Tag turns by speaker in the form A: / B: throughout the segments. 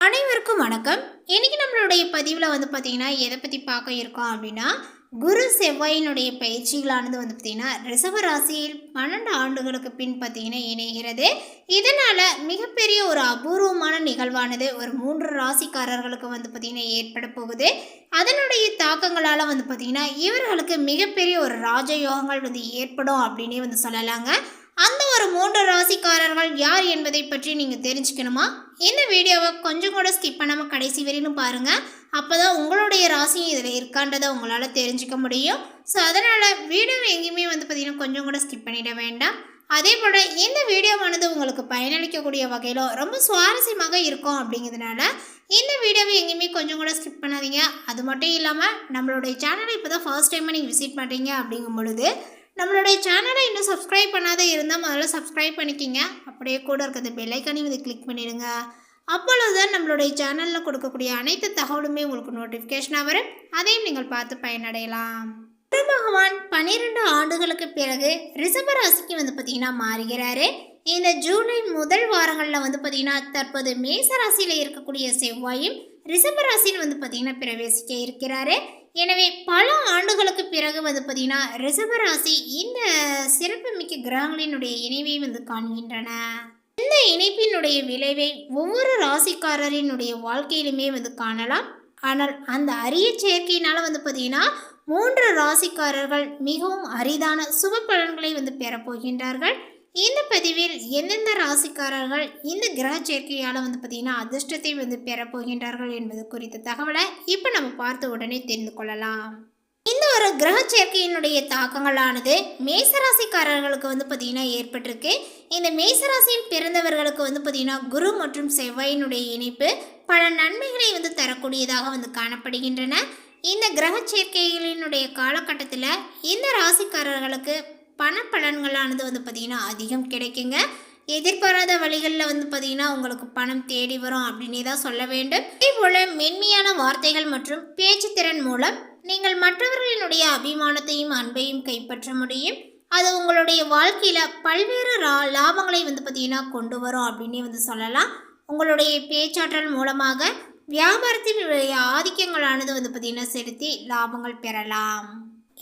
A: அனைவருக்கும் வணக்கம். இன்னைக்கு நம்மளுடைய பதிவில் வந்து பார்த்தீங்கன்னா எதை பற்றி பார்க்க இருக்கோம் அப்படின்னா குரு செவ்வாயினுடைய பயிற்சிகளானது வந்து பார்த்திங்கன்னா ரிசர்வ ராசியில் பன்னெண்டு ஆண்டுகளுக்கு பின் பார்த்தீங்கன்னா இணைகிறது. இதனால் மிகப்பெரிய ஒரு அபூர்வமான நிகழ்வானது ஒரு மூன்று ராசிக்காரர்களுக்கு வந்து பார்த்திங்கன்னா ஏற்பட போகுது. அதனுடைய தாக்கங்களால் வந்து பார்த்திங்கன்னா இவர்களுக்கு மிகப்பெரிய ஒரு ராஜயோகங்கள் வந்து ஏற்படும் அப்படின்னே வந்து சொல்லலாங்க. அந்த ஒரு மூன்று ராசிக்காரர்கள் யார் என்பதை பற்றி நீங்கள் தெரிஞ்சுக்கணுமா? இந்த வீடியோவை கொஞ்சம் கூட ஸ்கிப் பண்ணாமல் கடைசி வரையிலும் பாருங்கள் அப்போ தான் உங்களுடைய ராசியும் இதில் இருக்கான்றதை உங்களால் தெரிஞ்சுக்க முடியும். ஸோ அதனால் வீடியோ எங்கேயுமே வந்து பார்த்திங்கன்னா கொஞ்சம் கூட ஸ்கிப் பண்ணிட வேண்டாம். அதே போல் இந்த வீடியோவானது உங்களுக்கு பயனளிக்கக்கூடிய வகையில் ரொம்ப சுவாரஸ்யமாக இருக்கும் அப்படிங்கிறதுனால இந்த வீடியோவை எங்கேயுமே கொஞ்சம் கூட ஸ்கிப் பண்ணாதீங்க. அது மட்டும் இல்லாமல் நம்மளுடைய சேனலை இப்போ தான் ஃபர்ஸ்ட் டைமாக நீங்கள் விசிட் பண்ணுறீங்க அப்படிங்கும் பொழுது நம்மளுடைய சேனலை இன்னும் சப்ஸ்கிரைப் பண்ணாத இருந்தால் முதல்ல சப்ஸ்கிரைப் பண்ணிக்கிங்க. அப்படியே கூட இருக்கிற பெல்லைக்கானி வந்து கிளிக் பண்ணிடுங்க. அப்பொழுது தான் நம்மளுடைய சேனலில் கொடுக்கக்கூடிய அனைத்து தகவலுமே உங்களுக்கு நோட்டிஃபிகேஷனாக வரும். அதையும் நீங்கள் பார்த்து பயனடையலாம். குரு பகவான் பன்னிரெண்டு ஆண்டுகளுக்கு பிறகு ரிஷப ராசிக்கு வந்து பார்த்திங்கன்னா மாறுகிறாரு. இந்த ஜூலை முதல் வாரங்களில் வந்து பார்த்திங்கன்னா தற்போது மேச ராசியில் இருக்கக்கூடிய செவ்வாயும் ரிஷப வந்து பார்த்தீங்கன்னா பிரவேசிக்க இருக்கிறாரு. எனவே பல ஆண்டுகளுக்கு பிறகு வந்து பார்த்தீங்கன்னா ரிஷப இந்த இந்த சிறப்புமிக்க கிரகங்களினுடைய இணைவை வந்து காண்கின்றன. இந்த இணைப்பினுடைய விளைவை ஒவ்வொரு ராசிக்காரரினுடைய வாழ்க்கையிலுமே வந்து காணலாம். ஆனால் அந்த அரிய சேர்க்கையினால் வந்து பார்த்தீங்கன்னா மூன்று ராசிக்காரர்கள் மிகவும் அரிதான சுப பலன்களை வந்து பெறப்போகின்றார்கள். இந்த பதிவில் எந்தெந்த ராசிக்காரர்கள் இந்த கிரக சேர்க்கையால் வந்து பார்த்தீங்கன்னா அதிர்ஷ்டத்தை வந்து பெறப்போகின்றார்கள் என்பது குறித்த தகவலை இப்போ நம்ம பார்த்து உடனே தெரிந்து கொள்ளலாம். இந்த ஒரு கிரக சேர்க்கையினுடைய தாக்கங்களானது மேசராசிக்காரர்களுக்கு வந்து பார்த்தீங்கன்னா ஏற்பட்டிருக்கு. இந்த மேசராசியில் பிறந்தவர்களுக்கு வந்து பார்த்தீங்கன்னா குரு மற்றும் செவ்வாயினுடைய இணைப்பு பல நன்மைகளை வந்து தரக்கூடியதாக வந்து காணப்படுகின்றன. இந்த கிரக சேர்க்கைகளினுடைய காலகட்டத்தில் இந்த ராசிக்காரர்களுக்கு பண பலன்களானது வந்து பார்த்திங்கன்னா அதிகம் கிடைக்குங்க. எதிர்பாராத வழிகளில் வந்து பார்த்திங்கன்னா உங்களுக்கு பணம் தேடி வரும் அப்படின்னே தான் சொல்ல வேண்டும். இதே போல் மென்மையான வார்த்தைகள் மற்றும் பேச்சு திறன் மூலம் நீங்கள் மற்றவர்களினுடைய அபிமானத்தையும் அன்பையும் கைப்பற்ற முடியும். அது உங்களுடைய வாழ்க்கையில் பல்வேறு ரா லாபங்களை வந்து பார்த்திங்கன்னா கொண்டு வரும் அப்படின்னே வந்து சொல்லலாம். உங்களுடைய பேச்சாற்றல் மூலமாக வியாபாரத்தினுடைய ஆதிக்கங்களானது வந்து பார்த்திங்கன்னா செலுத்தி லாபங்கள் பெறலாம்.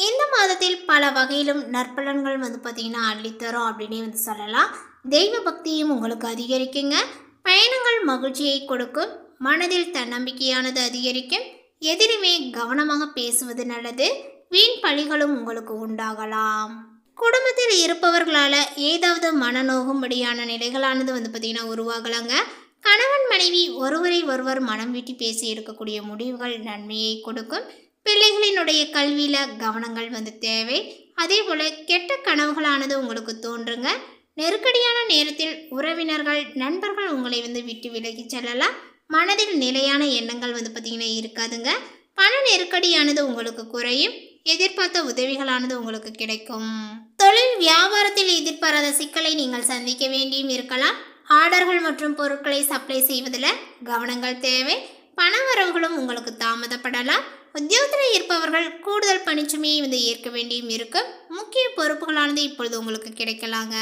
A: இந்த மாதத்தில் பல வகையிலும் நற்பலன்கள் வந்து பார்த்திங்கன்னா அள்ளித்தரும் அப்படின்னே வந்து சொல்லலாம். தெய்வ பக்தியும் உங்களுக்கு அதிகரிக்குங்க. பயணங்கள் மகிழ்ச்சியை கொடுக்கும். மனதில் தன்னம்பிக்கையானது அதிகரிக்கும். எதிலுமே கவனமாக பேசுவது நல்லது. வீண் பழிகளும் உங்களுக்கு உண்டாகலாம். குடும்பத்தில் இருப்பவர்களால் ஏதாவது மனநோகும்படியான நிலைகளானது வந்து பார்த்திங்கன்னா உருவாகலாங்க. கணவன் மனைவி ஒருவரை ஒருவர் மனம் விட்டு பேசி எடுக்கக்கூடிய முடிவுகள் நன்மையை கொடுக்கும். பிள்ளைகளினுடைய கல்வியில் கவனங்கள் வந்து தேவை. அதே போல் கெட்ட கனவுகளானது உங்களுக்கு தோன்றுங்க. நெருக்கடியான நேரத்தில் உறவினர்கள் நண்பர்கள் உங்களை வந்து விட்டு விலகி செல்லலாம். மனதில் நிலையான எண்ணங்கள் வந்து பார்த்திங்கன்னா இருக்காதுங்க. பண நெருக்கடியானது உங்களுக்கு குறையும். எதிர்பார்த்த உதவிகளானது உங்களுக்கு கிடைக்கும். தொழில் வியாபாரத்தில் எதிர்பாராத சிக்கலை நீங்கள் சந்திக்க வேண்டியும் இருக்கலாம். ஆர்டர்கள் மற்றும் பொருட்களை சப்ளை செய்வதில் கவனங்கள் தேவை. பண வரவுகளும் உங்களுக்கு தாமதப்படலாம். உத்தியோகத்தில் இருப்பவர்கள் கூடுதல் பணிச்சுமையை வந்து ஏற்க வேண்டியும் இருக்கும் முக்கிய பொறுப்புகளானது இப்பொழுது உங்களுக்கு கிடைக்கலாங்க.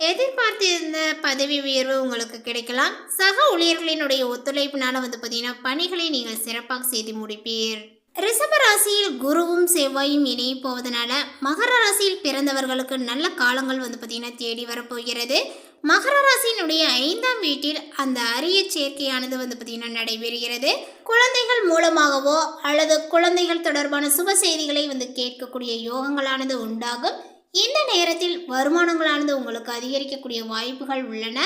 A: எதிர்பார்த்திருந்த பதவி உயர்வு உங்களுக்கு கிடைக்கலாம். சக ஊழியர்களினுடைய ஒத்துழைப்பினால வந்து பார்த்தீங்கன்னா பணிகளை நீங்கள் சிறப்பாக செய்து முடிப்பீர். ரிஷப ராசியில் குருவும் செவ்வாயும் இணைய போவதனால மகர ராசியில் பிறந்தவர்களுக்கு நல்ல காலங்கள் வந்து பார்த்தீங்கன்னா தேடி வரப்போகிறது. மகர ராசியினுடைய ஐந்தாம் வீட்டில் அந்த அரிய சேர்க்கையானது வந்து பார்த்திங்கன்னா நடைபெறுகிறது. குழந்தைகள் மூலமாகவோ அல்லது குழந்தைகள் தொடர்பான சுப செய்திகளை வந்து கேட்கக்கூடிய யோகங்களானது உண்டாகும். இந்த நேரத்தில் வருமானங்களானது உங்களுக்கு அதிகரிக்கக்கூடிய வாய்ப்புகள் உள்ளன.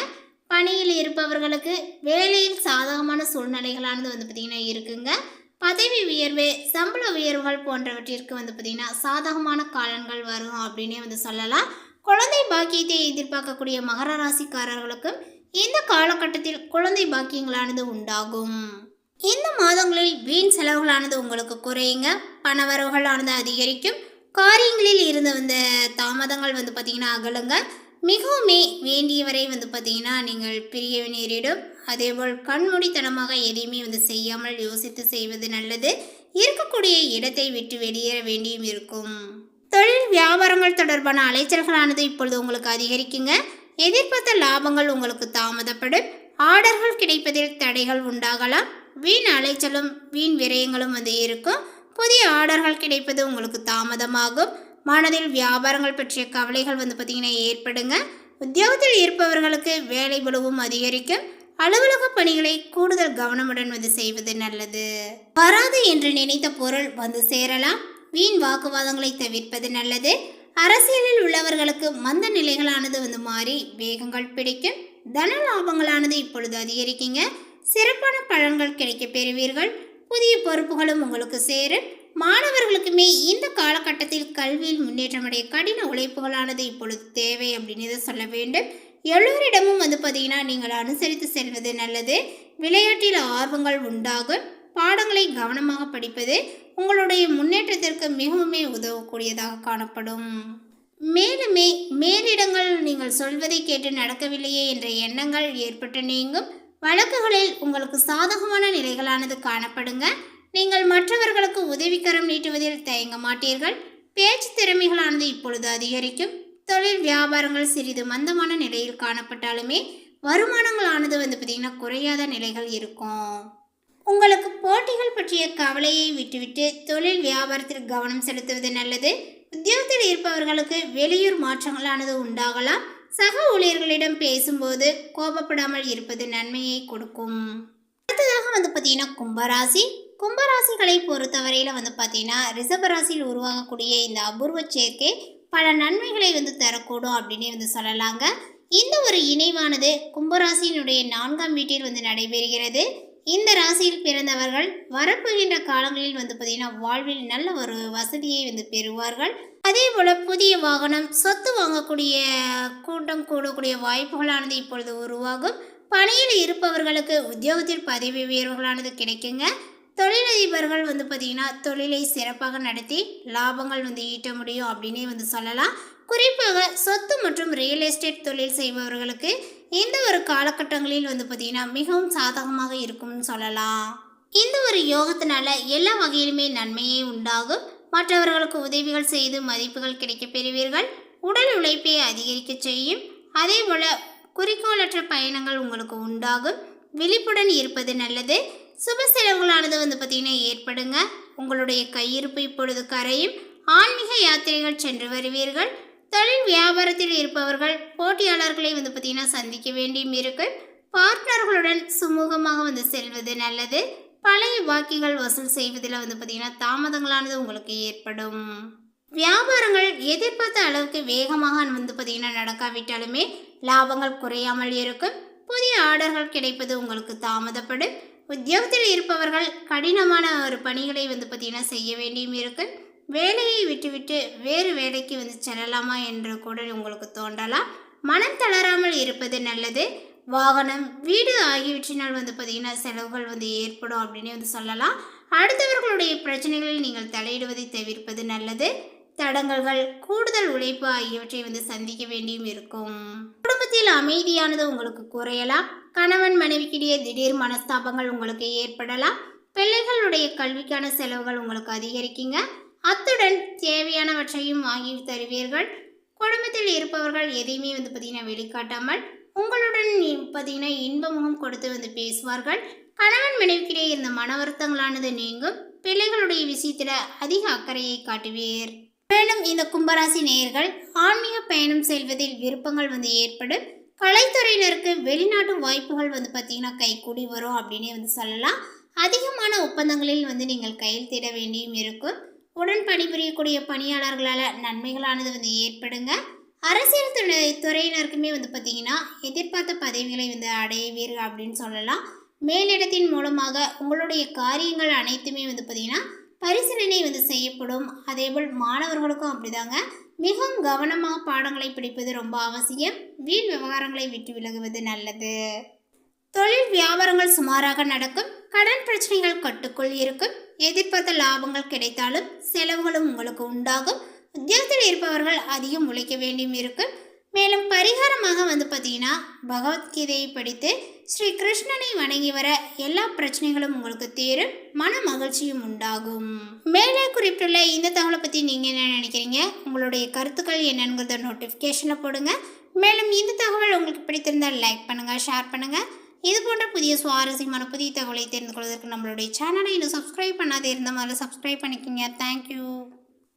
A: பணியில் இருப்பவர்களுக்கு வேலையில் சாதகமான சூழ்நிலைகளானது வந்து பார்த்திங்கன்னா இருக்குங்க. பதவி உயர்வு சம்பள உயர்வுகள் போன்றவற்றிற்கு வந்து பார்த்திங்கன்னா சாதகமான காலங்கள் வரும் அப்படின்னே வந்து சொல்லலாம். குழந்தை பாக்கியத்தை எதிர்பார்க்கக்கூடிய மகர ராசிக்காரர்களுக்கும் இந்த காலகட்டத்தில் குழந்தை பாக்கியங்களானது உண்டாகும். இந்த மாதங்களில் வீண் செலவுகளானது உங்களுக்கு குறையுங்க. பணவரவுகளானது அதிகரிக்கும். காரியங்களில் இருந்து வந்த தாமதங்கள் வந்து பார்த்திங்கன்னா அகலுங்க. மிகவுமே வேண்டியவரை வந்து பார்த்திங்கன்னா நீங்கள் பிரிய நேரிடும். அதேபோல் கண்மூடித்தனமாக எதையுமே வந்து செய்யாமல் யோசித்து செய்வது நல்லது. இருக்கக்கூடிய இடத்தை விட்டு வெளியேற வேண்டியும் இருக்கும். தொழில் வியாபாரங்கள் தொடர்பான அலைச்சல்களானது இப்பொழுது உங்களுக்கு அதிகரிக்குங்க. எதிர்பார்த்த லாபங்கள் உங்களுக்கு தாமதப்படும். ஆர்டர்கள் கிடைப்பதில் தடைகள் உண்டாகலாம். வீண் அலைச்சலும் வீண் விரயங்களும் வந்து இருக்கும். புதிய ஆர்டர்கள் கிடைப்பது உங்களுக்கு தாமதமாகும். மனதில் வியாபாரங்கள் பற்றிய கவலைகள் வந்து பார்த்திங்கன்னா ஏற்படுங்க. உத்தியோகத்தில் இருப்பவர்களுக்கு வேலை பளுவும் அதிகரிக்கும். அலுவலக பணிகளை கூடுதல் கவனமுடன் வந்து செய்வது நல்லது. வராது என்று நினைத்த பொருள் வந்து சேரலாம். வீண் வாக்குவாதங்களை தவிர்ப்பது நல்லது. அரசியலில் உள்ளவர்களுக்கு மந்த நிலைகளானது வந்து மாறி வேகங்கள் பிடிக்கும். தன லாபங்களானது இப்பொழுது அதிகரிக்குங்க. சிறப்பான பலன்கள் கிடைக்க பெறுவீர்கள். புதிய பொறுப்புகளும் உங்களுக்கு சேரும். மாணவர்களுக்குமே இந்த காலகட்டத்தில் கல்வியில் முன்னேற்றமடைய கடின உழைப்புகளானது இப்பொழுது தேவை அப்படின்னு இதை சொல்ல வேண்டும். எல்லோரிடமும் வந்து பார்த்தீங்கன்னா நீங்கள் அனுசரித்து செல்வது நல்லது. விளையாட்டில் ஆர்வங்கள் உண்டாகும். பாடங்களை கவனமாக படிப்பது உங்களுடைய முன்னேற்றத்திற்கு மிகவுமே உதவக்கூடியதாக காணப்படும். மேலுமே மேலிடங்கள் நீங்கள் சொல்வதை கேட்டு நடக்கவில்லையே என்ற எண்ணங்கள் ஏற்பட்டு நீங்கும். வழக்குகளில் உங்களுக்கு சாதகமான நிலைகளானது காணப்படுங்க. நீங்கள் மற்றவர்களுக்கு உதவிக்கரம் நீட்டுவதில் தயங்க மாட்டீர்கள். பேச்சு திறமைகளானது இப்பொழுது அதிகரிக்கும். தொழில் வியாபாரங்கள் சிறிது மந்தமான நிலையில் காணப்பட்டாலுமே வருமானங்களானது வந்து பார்த்திங்கன்னா குறையாத நிலைகள் இருக்கும். உங்களுக்கு போட்டிகள் பற்றிய கவலையை விட்டுவிட்டு தொழில் வியாபாரத்தில் கவனம் செலுத்துவது நல்லது. உத்தியோகத்தில் இருப்பவர்களுக்கு வெளியூர் மாற்றங்களானது உண்டாகலாம். சக ஊழியர்களிடம் பேசும்போது கோபப்படாமல் இருப்பது நன்மையை கொடுக்கும். அடுத்ததாக வந்து பார்த்தீங்கன்னா கும்பராசி. கும்பராசிகளை பொறுத்தவரையில் வந்து பார்த்தீங்கன்னா ரிஷபராசியில் உருவாகக்கூடிய இந்த அபூர்வ சேர்க்கை பல நன்மைகளை வந்து தரக்கூடும் அப்படின்னே வந்து சொல்லலாங்க. இந்த ஒரு இணைவானது கும்பராசியினுடைய நான்காம் வீட்டில் வந்து நடைபெறுகிறது. இந்த ராசியில் பிறந்தவர்கள் வரப்போகின்ற காலங்களில் வந்து பார்த்தீங்கன்னா வாழ்வில் நல்ல ஒரு வசதியை வந்து பெறுவார்கள். அதே போல் புதிய வாகனம் சொத்து வாங்கக்கூடிய கூட்டம் கூடக்கூடிய வாய்ப்புகளானது இப்பொழுது உருவாகும். பணியில் இருப்பவர்களுக்கு உத்தியோகத்தில் பதவி உயர்வுகளானது கிடைக்குங்க. தொழிலதிபர்கள் வந்து பார்த்திங்கன்னா தொழிலை சிறப்பாக நடத்தி லாபங்கள் வந்து ஈட்ட முடியும் அப்படின்னே வந்து சொல்லலாம். குறிப்பாக சொத்து மற்றும் ரியல் எஸ்டேட் தொழில் செய்பவர்களுக்கு இந்த ஒரு காலகட்டங்களில் வந்து பார்த்திங்கன்னா மிகவும் சாதகமாக இருக்கும்னு சொல்லலாம். இந்த ஒரு யோகத்தினால எல்லா வகையிலுமே நன்மையே உண்டாகும். மற்றவர்களுக்கு உதவிகள் செய்து மதிப்புகள் கிடைக்கப் பெறுவீர்கள். உடல் உழைப்பை அதிகரிக்க செய்யும். அதே போல குறிக்கோளற்ற பயணங்கள் உங்களுக்கு உண்டாகும். விழிப்புடன் இருப்பது நல்லது. சுப செலவுகளானது வந்து பார்த்திங்கன்னா ஏற்படுங்க. உங்களுடைய கையிருப்பு இப்பொழுது கரையும். ஆன்மீக யாத்திரைகள் சென்று வருவீர்கள். தொழில் வியாபாரத்தில் இருப்பவர்கள் போட்டியாளர்களை வந்து பார்த்திங்கன்னா சந்திக்க வேண்டியும் இருக்குது பார்ட்னர்களுடன் சுமூகமாக வந்து செல்வது நல்லது. பழைய பாக்கிகள் வசூல் செய்வதில் வந்து பார்த்திங்கன்னா தாமதங்களானது உங்களுக்கு ஏற்படும். வியாபாரங்கள் எதிர்பார்த்த அளவுக்கு வேகமாக வந்து பார்த்திங்கன்னா நடக்காவிட்டாலுமே லாபங்கள் குறையாமல் இருக்கும். புதிய ஆர்டர்கள் கிடைப்பது உங்களுக்கு தாமதப்படும். உத்தியோகத்தில் இருப்பவர்கள் கடினமான ஒரு பணிகளை வந்து பார்த்திங்கன்னா செய்ய வேண்டியும் இருக்குது வேலையை விட்டுவிட்டு வேறு வேலைக்கு வந்து செல்லலாமா என்று கூட உங்களுக்கு தோன்றலாம். மனம் தளராமல் இருப்பது நல்லது. வாகனம் வீடு ஆகியவற்றினால் வந்து பார்த்திங்கன்னா செலவுகள் வந்து ஏற்படும் அப்படின்னு வந்து சொல்லலாம். அடுத்தவர்களுடைய பிரச்சனைகளில் நீங்கள் தலையிடுவதை தவிர்ப்பது நல்லது. தடங்கல்கள் கூடுதல் உழைப்பு ஆகியவற்றை வந்து சந்திக்க வேண்டியும் இருக்கும். குடும்பத்தில் அமைதியானது உங்களுக்கு குறையலாம். கணவன் மனைவிக்கிடையே திடீர் மனஸ்தாபங்கள் உங்களுக்கு ஏற்படலாம். பிள்ளைகளுடைய கல்விக்கான செலவுகள் உங்களுக்கு அதிகரிக்குங்க. அத்துடன் தேவையானவற்றையும் வாங்கி தருவீர்கள். குடும்பத்தில் இருப்பவர்கள் எதையுமே வந்து பார்த்தீங்கன்னா வெளிக்காட்டாமல் உங்களுடன் பார்த்தீங்கன்னா இன்ப முகம் கொடுத்து வந்து பேசுவார்கள். கணவன் மனைவிக்கிடையே இருந்த மன வருத்தங்களானது நீங்கும். பிள்ளைகளுடைய விஷயத்தில் அதிக அக்கறையை காட்டுவீர். மேலும் இந்த கும்பராசி நேயர்கள் ஆன்மீக பயணம் செல்வதில் விருப்பங்கள் வந்து ஏற்படும். கலைத்துறையினருக்கு வெளிநாட்டு வாய்ப்புகள் வந்து பார்த்தீங்கன்னா கைகூடி வரும் அப்படின்னே வந்து சொல்லலாம். அதிகமான ஒப்பந்தங்களில் வந்து நீங்கள் கையெழுத்திட வேண்டியும் இருக்கும். உடன் பணிபுரியக்கூடிய பணியாளர்களால் நன்மைகளானது வந்து ஏற்படுங்க. அரசியல் துறை துறையினருக்குமே வந்து பார்த்தீங்கன்னா எதிர்பார்த்த பதவிகளை வந்து அடைவீர்கள் அப்படின்னு சொல்லலாம். மேலிடத்தின் மூலமாக உங்களுடைய காரியங்கள் அனைத்துமே வந்து பார்த்தீங்கன்னா பரிசீலனை வந்து செய்யப்படும். அதேபோல் மாணவர்களுக்கும் அப்படிதாங்க. மிகவும் கவனமாக பாடங்களை பிடிப்பது ரொம்ப அவசியம். வீண் விவகாரங்களை விட்டு விலகுவது நல்லது. தொழில் வியாபாரங்கள் சுமாராக நடக்கும். கடன் பிரச்சனைகள் கட்டுக்குள் இருக்கும். எதிர்பார்த்த லாபங்கள் கிடைத்தாலும் செலவுகளும் உங்களுக்கு உண்டாகும். உத்தியோகத்தில் இருப்பவர்கள் அதிகம் உழைக்க வேண்டியும் இருக்கும். மேலும் பரிகாரமாக வந்து பார்த்தீங்கன்னா பகவத்கீதையை படித்து ஸ்ரீ கிருஷ்ணனை வணங்கி வர எல்லா பிரச்சனைகளும் உங்களுக்கு தீரும். மன மகிழ்ச்சியும் உண்டாகும். மேலே குறிப்பிட்டுள்ள இந்த தகவலை பற்றி நீங்கள் என்ன நினைக்கிறீங்க? உங்களுடைய கருத்துக்கள் என்னங்கிறத நோட்டிஃபிகேஷனில் போடுங்க. மேலும் இந்த தகவல் உங்களுக்கு பிடித்திருந்தால் லைக் பண்ணுங்கள் ஷேர் பண்ணுங்கள் இது போன்ற புதிய சுவாரஸ்யமான புதிய தகவலை தெரிந்து கொள்வதற்கு நம்மளுடைய சேனலை இன்னும் சப்ஸ்கிரைப் பண்ணாதே இருந்த மாதிரி சப்ஸ்கிரைப் பண்ணிக்கோங்க. தேங்க்யூ